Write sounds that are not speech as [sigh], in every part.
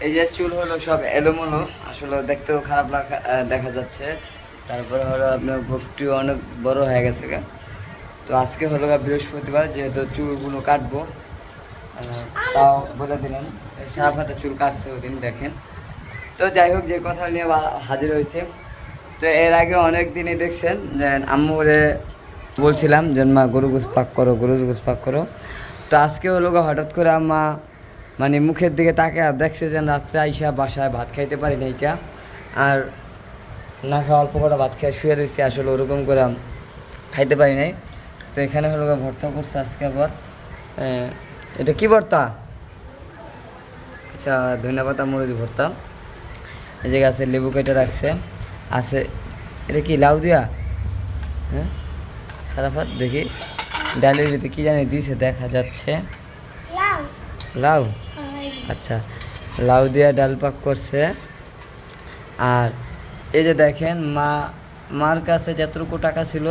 এই যে চুল হলো সব এলোমেলো, আসলে দেখতেও খারাপ লাগা- দেখা যাচ্ছে। তারপরে হলো আপনার গোপটিও অনেক বড় হয়ে গেছে গা। তো আজকে হলো বৃহস্পতিবার, যেহেতু চুলগুলো কাটবো তাও বলে দিলাম। সারা পাতা চুল কাটছে ওদিন, দেখেন। তো যাই হোক, যে কথা নিয়ে হাজির হয়েছে। তো এর আগে অনেক দিনই দেখছেন, যে আম্মুরে বলছিলাম, যে মা, গরু গোস পাক করো, গরু গোস পাক করো। তো আজকে হলো হঠাৎ করে আম্মা মানে মুখের দিকে তাকে দেখছে যে রাত্রে আইসা বাসায় ভাত খাইতে পারি নাই কা। আর না খাওয়া অল্প করে ভাত খেয়ে শুয়ে রয়েছে আসলে ওরকম করে খাইতে পারি নাই। তো এখানে হলো ভর্তা করছে আজকে আবার। এটা কি ভর্তা? আচ্ছা ধন্যবাদ মরিচ ভর্তা। এই জায়গায় আছে লেবু কেটে রাখছে। আছে এটা কি লাউ দিয়া? হ্যাঁ? সারাফাত দেখি। ডালের ভিতরে কী জানি দিয়েছে দেখা যাচ্ছে। লাউ। লাউ? আচ্ছা লাউ দিয়া ডাল পাক করছে। আর এই যে দেখেন, মা, মার কাছে যতটুকু টাকা ছিল,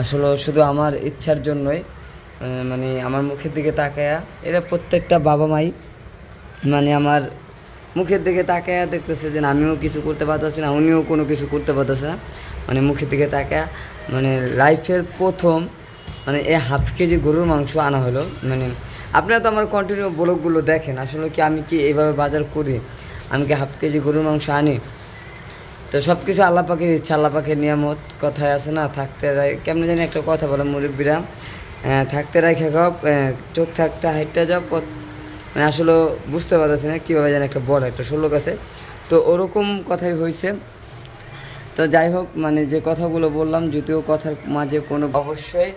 আসলে শুধু আমার ইচ্ছার জন্যই মানে আমার মুখের দিকে তাকায়া, এরা প্রত্যেকটা বাবা মাই মানে আমার মুখের দিকে তাকায়া দেখতেছে যে আমিও কিছু করতে পারতেছি না, উনিও কোনো কিছু করতে পারতেছে না। মানে মুখের দিকে তাকায়া মানে লাইফের প্রথম মানে এই হাফ কেজি গরুর মাংস আনা হলো মানে আপনারা তো আমার কন্টিনিউ ব্লগগুলো দেখেন, আসলে কি আমি কি এইভাবে বাজার করি? আমি কি হাফ কেজি গরুর মাংস আনি? তো সব কিছু আল্লাহ পাখির ইচ্ছা, আল্লাহ পাখির নিয়ামত, কথায় আছে না, থাকতে কেমন জানি একটা কথা বলে মুরব্বীরা থাকতে রাখে খাও চোখ থাকতে হাইটটা যাও মানে আসলে বুঝতে পারতেছি না কীভাবে যেন একটা বড় একটা ষোলো আছে। তো ওরকম কথাই হয়েছে তো যাই হোক মানে যে কথাগুলো বললাম, যদিও কথার মাঝে কোনো অবশ্যই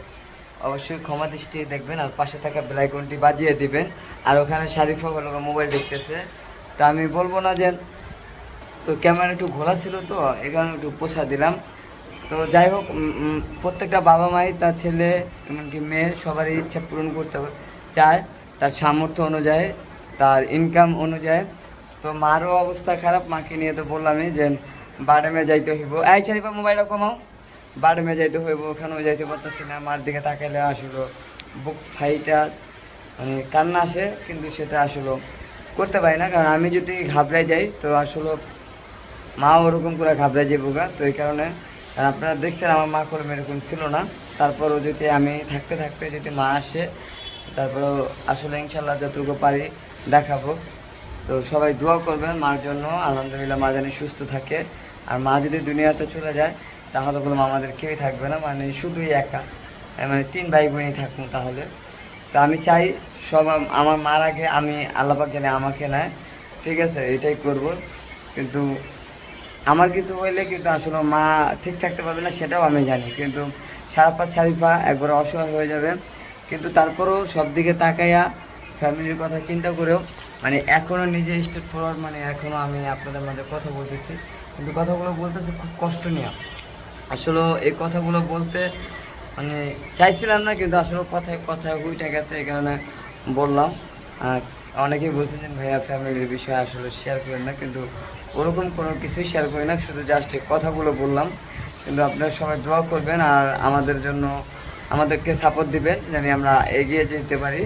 অবশ্যই ক্ষমা দৃষ্টি দেখবেন আর পাশে থাকা বেলাইকনটি বাজিয়ে দিবেন। আর ওখানে শারিফা হলো মোবাইল দেখতেছে। তো আমি বলব না যে, তো ক্যামেরা একটু ঘোলা ছিল তো, এই কারণে একটু পোষা দিলাম। তো যাই হোক প্রত্যেকটা বাবা মাই, তার ছেলে, এমনকি মেয়ে, সবারই ইচ্ছা পূরণ করতে চায়। তার সামর্থ্য অনুযায়ী, তার ইনকাম অনুযায়ী। তো মারও অবস্থা খারাপ, মাকে নিয়ে তো বললামই যে বাডেমে যাইতে হইব। এই চারিপা মোবাইলটা কমাও। বাডেমে যাইতে হইব, ওখানেও যাইতে পারতেছি না, মার দিকে তাকাইলে আসলো বুক ফাইটা মানে কান্না আসে, কিন্তু সেটা আসলো করতে পারি না, কারণ আমি যদি ঘাবড়াই যাই, তো আসলে মা ওরকম করে ঘাবড়াই যাব গা, তো এই কারণে আপনারা দেখছেন আমার মা কোনো এরকম ছিল না, তারপরও যদি আমি থাকতে থাকতে যদি মা আসে, তারপরেও আসলে ইনশাল্লাহ যতটুকু পারি দেখাবো। তো সবাই দোয়া করবেন, মার জন্য, আলহামদুলিল্লাহ মা জানি সুস্থ থাকে, আর মা যদি দুনিয়াতে চলে যায় তাহলে কোনো আমাদের কেউই থাকবে না মানে শুধুই একা। মানে তিন ভাই বোনই থাকব তাহলে। তো আমি চাই সব আমার মার আগে আমি আল্লাপাক জানে আমাকে নেয়। ঠিক আছে, এটাই করব। কিন্তু আমার কিছু হইলে কিন্তু আসলে মা ঠিক থাকতে পারবে না, সেটাও আমি জানি। কিন্তু সারাপাত শারিফা একবার অসহায় হয়ে যাবে। কিন্তু তারপরেও সব দিকে তাকাইয়া ফ্যামিলির কথা চিন্তা করেও মানে এখনও নিজে স্টেট ফরওয়ার্ড মানে এখনও আমি আপনাদের মাঝে কথা বলতেছি। কিন্তু কথাগুলো বলতেছি খুব কষ্ট নিয়ে। আসলে এই কথাগুলো বলতে মানে চাইছিলাম না, কিন্তু আসলে কথায় কথায় উইটা গেছে, এই কারণে বললাম। অনেকেই বলছেন ভাইয়া ফ্যামিলির বিষয়ে আসলে শেয়ার করেন না, কিন্তু ওরকম কোনো কিছুই শেয়ার করি না, শুধু জাস্ট এই কথাগুলো বললাম। কিন্তু আপনারা সবাই দোয়া করবেন আর আমাদের জন্য, আমাদেরকে সাপোর্ট দিবেন জানি আমরা এগিয়ে যেতে পারি।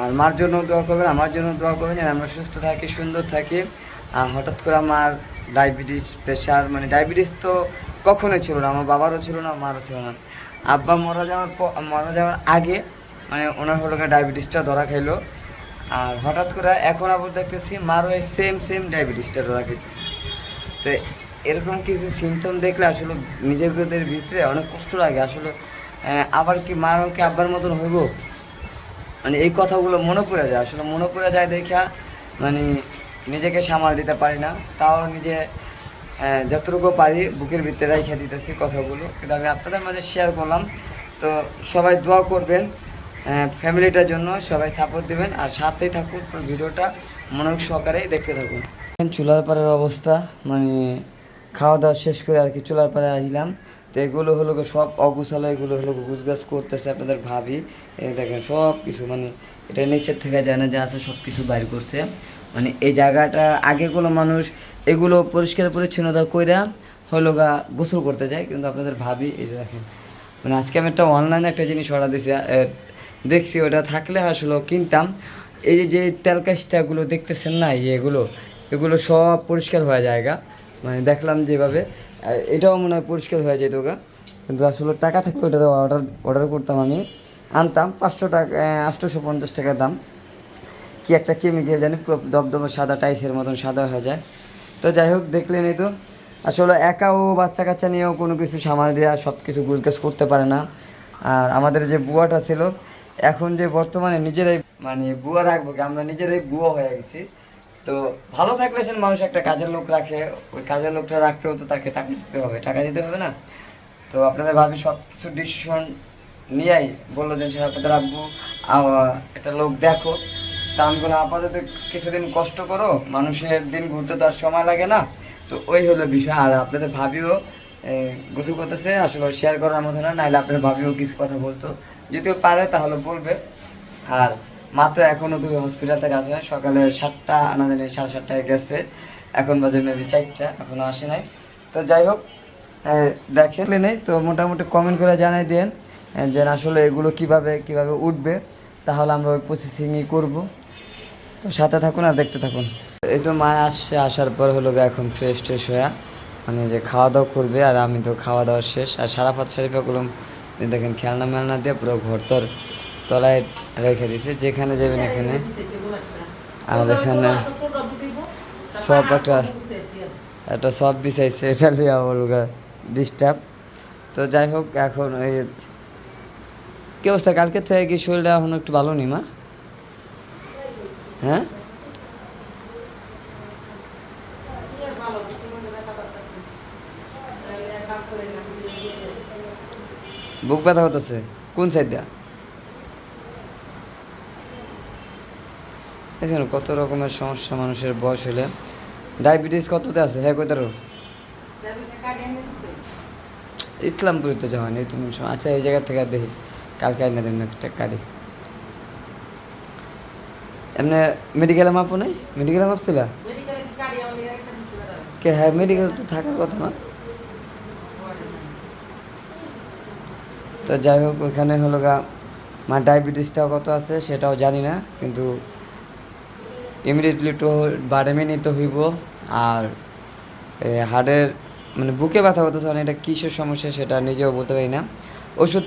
আর মার জন্য দোয়া করবেন, আমার জন্য দোয়া করবেন, যেন আমরা সুস্থ থাকি, সুন্দর থাকি। আর হঠাৎ করে আমার ডায়াবেটিস প্রেশার মানে ডায়াবেটিস তো কখনোই ছিল না, আমার বাবারও ছিল না, মারও ছিল না। আব্বা মরা যাওয়ার পর মারা যাওয়ার আগে মানে ওনার হলো ডায়াবেটিসটা ধরা খাইলো। আর হঠাৎ করে এখন আবার দেখতেছি মারও সেম সেম ডায়াবেটিসটা ধরা খাইতেছে। তো এরকম কিছু সিমটম দেখলে আসলে নিজের ভিতরে অনেক কষ্ট লাগে। আসলে আবার কি মারও কি আব্বার মতন হইব? মানে এই কথাগুলো মনে পড়ে যায়। আসলে মনে পড়ে যায় দেখা মানে নিজেকে সামাল দিতে পারি না। তাও নিজে যতটুকু পারি বুকের ভিতরে রেখে দিতেছি কথাগুলো। কিন্তু আমি আপনাদের মাঝে শেয়ার করলাম। তো সবাই দোয়া করবেন ফ্যামিলিটার জন্য সবাই সাপোর্ট দেবেন আর সাথেই থাকুন ভিডিওটা। মনোযোগ সহকারেই দেখতে থাকুন। চুলার পাড়ের অবস্থা মানে খাওয়া দাওয়া শেষ করে আর কি চুলার পাড়ে আসলাম তো এগুলো হলো সব অগুছালো, এগুলো হলো গুছগাছ করতেছে আপনাদের ভাবি। দেখেন সব কিছু মানে এটা নিচের থেকে যায় না যা আছে সব কিছু বাইর করছে। মানে এই জায়গাটা আগেগুলো মানুষ এগুলো পরিষ্কার পরিচ্ছন্নতা কইরা হলো গা গোসল করতে যায়। কিন্তু আপনাদের ভাবি, এই যে দেখেন মানে আজকে আমি একটা অনলাইনে একটা জিনিস অর্ডার দিছি দেখছি ওটা থাকলে আসলে কিনতাম। এই যে যে তেলকাশটাগুলো দেখতেছেন না এগুলো এগুলো সব পরিষ্কার হয়ে যায়গা মানে দেখলাম যেভাবে এটাও মনে হয় পরিষ্কার হয়ে যেত গা। কিন্তু আসলে টাকা থাকলে ওটার অর্ডার অর্ডার করতাম আমি। আনতাম পাঁচশো টাকা আটশোশো পঞ্চাশ টাকা দাম। কি একটা কেমিক্যাল জানি পুরো দবদবে সাদা টাইসের মতন সাদা হয়ে যায়। তো যাই হোক, দেখলেন এই তো। আসলে একা ও বাচ্চা কাচ্চা নিয়েও কোনো কিছু সামাল দেওয়া সব কিছু গুজগাছ করতে পারে না। আর আমাদের যে বুয়াটা ছিল, এখন যে বর্তমানে নিজেরাই মানে বুয়া রাখব আমরা নিজেরাই বুয়া হয়ে গেছি। তো ভালো থাকলে সে মানুষ একটা কাজের লোক রাখে, ওই কাজের লোকটা রাখলেও তো তাকে টাকা দিতে হবে, টাকা দিতে হবে না। তো আপনাদের ভাবি সব কিছু ডিসিশন নিয়েই বলল যে আপনাদের আ- একটা লোক দেখো। তা আমি বললাম আপাতত কিছুদিন কষ্ট করো মানুষের দিন ঘুরতে তো আর সময় লাগে না। তো ওই হলো বিষয়। আর আপনাদের ভাবিও গোসল করতেছে আসলে শেয়ার করার মতো না নাহলে আপনার ভাবিও কিছু কথা বলতো। যদিও পারে তাহলে বলবে। আর মা তো এখনও দূরে হসপিটাল থেকে আসে নাই। সকালে সাতটা আনা জানি সাড়ে সাতটায় গেছে। এখন বাজে মেবি চারটা এখনও আসে নাই। তো যাই হোক এ, দেখেন। নেই তো মোটামুটি কমেন্ট করে জানাই দেন যে আসলে এগুলো কীভাবে কীভাবে উঠবে তাহলে আমরা ওই প্রসেসিংই করব। তো সাথে থাকুন আর দেখতে থাকুন। এই তো মা আসছে, আসার পর হলো এখন ফ্রেশ ট্রেশ হয়ে মানে যে খাওয়া দাওয়া করবে আর আমি তো খাওয়া দাওয়া শেষ। আর সারাপাত শরীফাগুলো দেখেন খেলনা মেলনা দিয়ে পুরো ঘর তোর তলায় রেখে দিছে যেখানে যাবেন এখানে আর এখানে সব একটা একটা সব বিছাইছে, এটা লিয়া বলগা ডিস্টার্ব তো যাই হোক, এখন এই কি অবস্থা? কালকে থেকে কি শরীরটা এখন একটু ভালো নি মা? হ্যাঁ? বুক ব্যথা হতেছে। কোন সাইড দিয়া? এখানে কত রকমের সমস্যা মানুষের বয়স হলে। ডায়াবেটিস কততে আছে? হ্যাঁ কইতারো। ইসলামপুরে তো যাওয়া নেই তুমি আচ্ছা এই জায়গা থেকে দেখি। কালকে আইনা দেবেন একটা গাড়ি। এমনি মেডিকেলে মাপো নাই? মেডিকেলে মাপছিলা? কে হ্যাঁ মেডিকেল তো থাকার কথা না। তো যাই হোক, ওইখানে হলো গা মা ডায়াবেটিসটাও কত আছে সেটাও জানি না, কিন্তু ইমিডিয়েটলি তো বারেমে নিতে হইব। আর হাড়ের মানে বুকে ব্যথা হতেছে মানে এটা কিসের সমস্যা সেটা নিজেও বলতে পারি না। ওষুধ,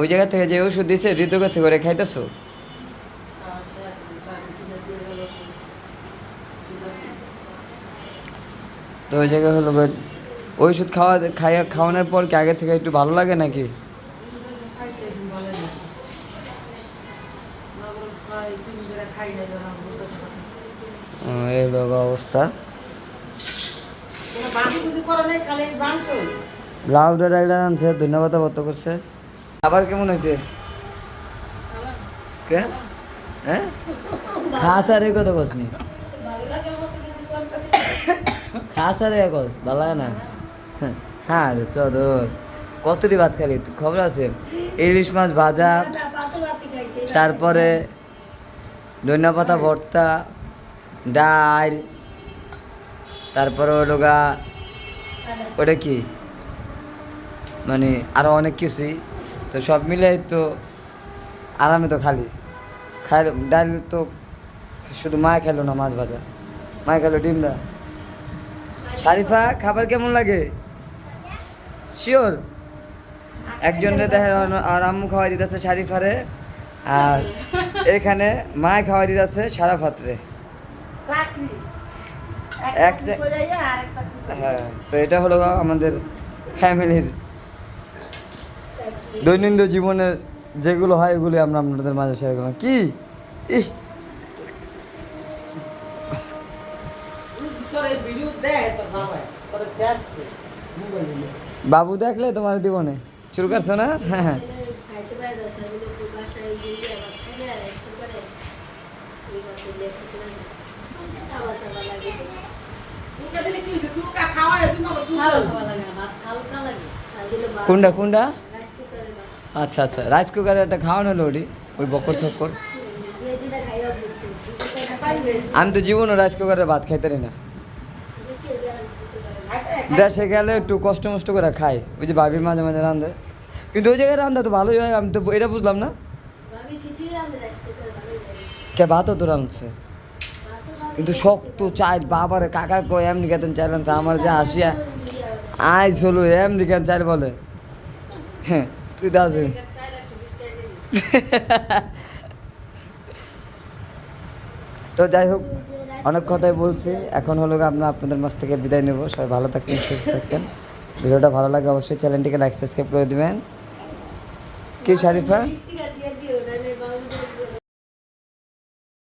ওই জায়গা থেকে যে ওষুধ দিছে হৃদয়গা থেকে খাইতেছো? তো ওই জায়গায় হলো ওষুধ খাওয়া, খাইয়া, খাওয়ানোর পর কি আগে থেকে একটু ভালো লাগে নাকি? এই অবস্থা। লাউডা ডাইলার আনছে, ধন্যবাদ বত করছে। আবার কেমন হয়েছে? কে? হ্যাঁ? খাস আর এই কথা কসনি এই কস ভালো লাগে না। হ্যাঁ রে চদর, কতটি ভাত খালি? খবর আছে? ইলিশ মাছ ভাজা, তারপরে ধনিয়া পাতা, ভর্তা, ডাল, তারপরে গা, ওটা কি? মানে আরও অনেক কিছুই তো সব মিলে তো আরামে তো খালি। খাই, ডাল তো শুধু মা খেলো না মাছ ভাজা। মা খেলো ডিম দা। শারিফা খাবার কেমন লাগে? শিওর একজনের দেখে আর আম্মু খাওয়াই দিতেছে শারিফারে আর এখানে মা খাওয়াই দিতেছে সারা পাত্রে এক হ্যাঁ তো এটা হলো আমাদের ফ্যামিলির দৈনন্দিন জীবনের যেগুলো হয় এগুলি আমরা আপনাদের মাঝে শেয়ার করলাম। কি? ইহ, বাবু দেখলে তোমার দিব না শুরু করছ না? হ্যাঁ হ্যাঁ। কোনটা কোনটা? আচ্ছা আচ্ছা। রাইস কুকারে একটা খাওয়ানো হলো ওটি, ওই বকর চক্কর আমি তো জীবনও রাইস কুকারে ভাত খাইতে না এটা কেউ গ্যারান্টি দিতে পারে না। দেশে গেলে একটু কষ্ট মষ্ট করে খাই ওই যে ভাবি মাঝে মাঝে রান্ধে কিন্তু ওই জায়গায় রান্ধা তো ভালোই হয় আমি তো এটা বুঝলাম না। কে ভাতও তো রাঁধছে। কিন্তু শক্ত চাই বাবারে কাকা কই এমনি খেতেন চাইলেন তো আমার যে আসিয়া আইস হলো এমনি কেন চাইল বলে। হ্যাঁ তুই দাস [laughs] তো যাই হোক, অনেক কথাই বলছি। এখন হলো আমরা আপনাদের মাছ থেকে বিদায় নেব। সবাই ভালো থাকবেন, সুস্থ থাকবেন। ভিডিওটা ভালো লাগে অবশ্যই চ্যানেলটিকে লাইক সাবস্ক্রাইব করে দেবেন। কি, শারিফা?